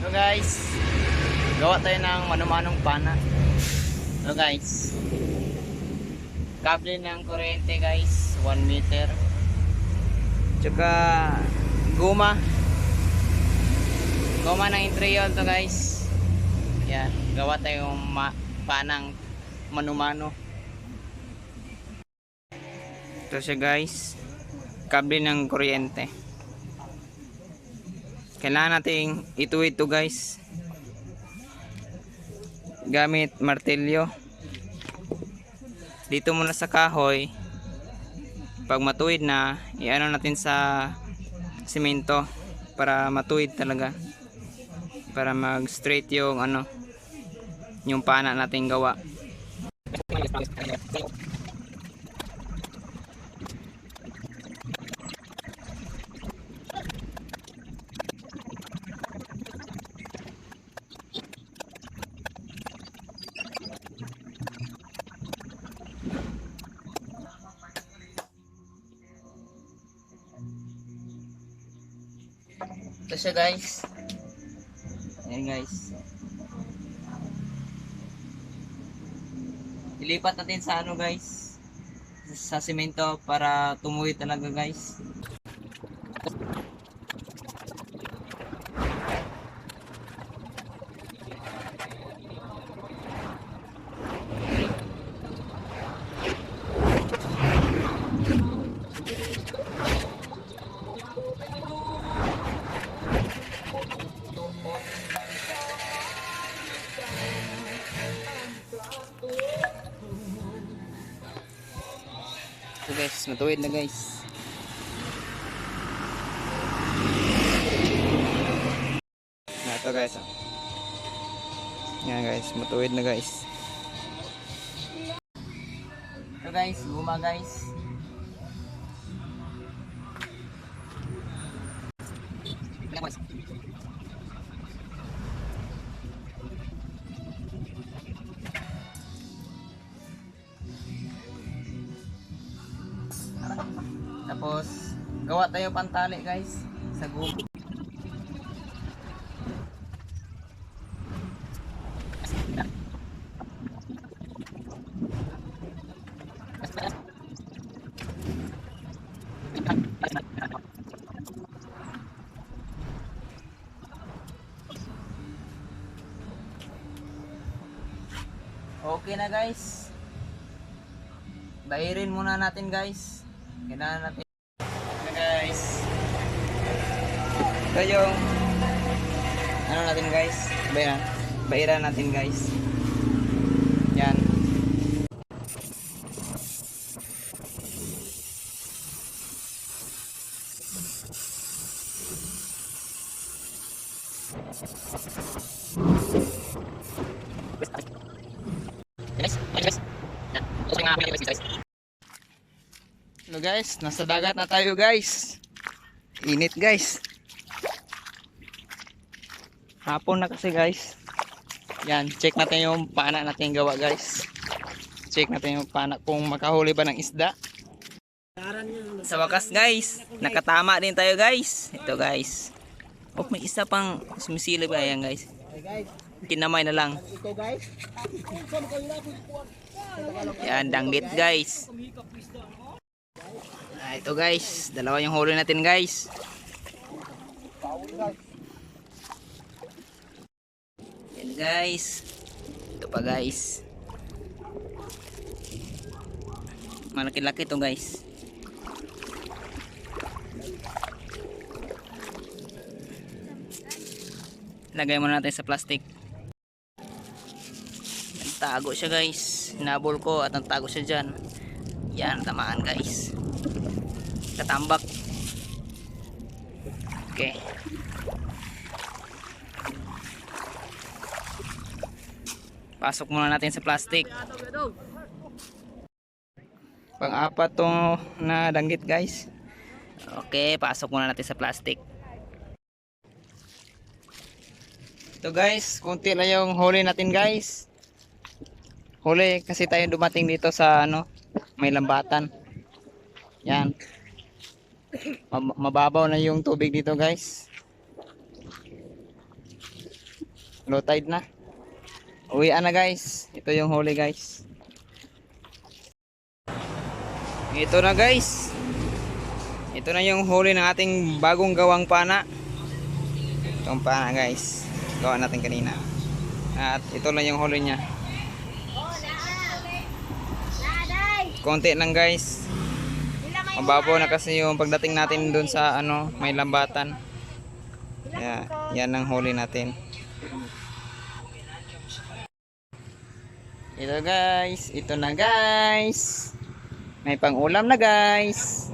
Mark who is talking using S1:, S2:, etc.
S1: So guys, gawa tayo ng manumanong pana. So guys, kable ng kuryente guys, 1 meter. Tsaka guma. Guma ng intriol to guys. Yan, gawa tayong ma panang manumano. Ito siya guys, kable ng kuryente. Kailangan nating ituwid to guys. Gamit martilyo. Dito muna sa kahoy. Pag matuwid na, iano natin sa simento para matuwid talaga. Para mag straight yung ano yung pana nating gawa. Ito siya guys. Ayan guys. Ilipat natin sa ano guys. Sa simento para tumuwi talaga guys. Guys, matuwid na guys. Na ito guys. ah. Yan guys, matuwid na guys. Ito guys, guma guys. Tapos, gawa tayo pantali guys sa guma. Okay na guys. Bayirin muna natin guys. Kailangan natin. Na guys. Ito yung ano natin guys. Bayiran. Bayiran natin guys. Yan. Hello guys, nasa dagat na tayo guys. Init guys. Hapon na kasi guys. Yan, check natin yung pana natin gawa guys. Check natin yung pana kung makahuli ba ng isda. Sa wakas guys, nakatama din tayo guys. Ito guys. Oh, may isa pang sumisilip ayan guys. Kinamay na lang. Yan, danggit guys. Ah, ito guys, dalawa yung huli natin guys. Yan guys. Ito pa guys. Malaki-laki to guys. Lagay muna natin sa plastic. Nagtago siya guys. Hinabol ko at nagtago siya dyan. Yan, tamaan guys. Katambak. Okay. Pasok muna natin sa plastic. Pang-apat to na danggit guys. Okay, pasok muna natin sa plastic. Ito guys, kunti lang yung huli natin guys. Huli kasi tayo dumating dito sa ano, may lambatan. Yan. Mab- Mababaw na yung tubig dito guys. Low tide na. Uwian na guys. Ito yung huli guys. Ito na guys. Ito na yung huli ng ating bagong gawang pana. Itong pana guys. Gawa natin kanina. At ito lang yung huli niya. Konti lang guys. Mababaw na kasi yung pagdating natin dun sa ano, may lambatan. Kaya, yan ang huli natin. Ito guys, ito na guys. May pang ulam na guys.